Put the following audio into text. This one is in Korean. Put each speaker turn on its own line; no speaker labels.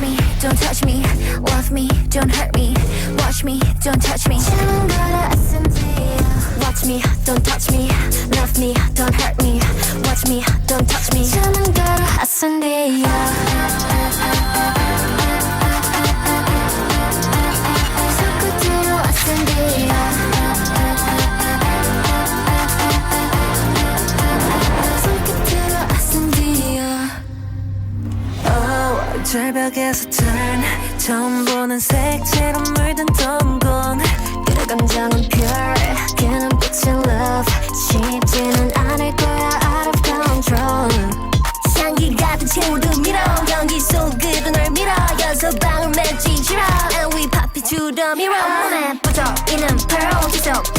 Me, don't touch me. Love me, don't hurt me. Watch me, don't touch me. Watch me, don't touch me. Love me, don't hurt me. Watch me, don't touch me.
절벽에서 turn. 처음 보는 색채로 물든 동공
그 감정은 pure. 그 눈빛은 love. 쉽지는 않을 거야 out of control. 향기 같은 친구들 밀어. 연기 속으로 널 밀어. 여섯 방울 맺지 싫어. And we pop it to the mirror. 몸에 퍼져. 있는 pearl 계속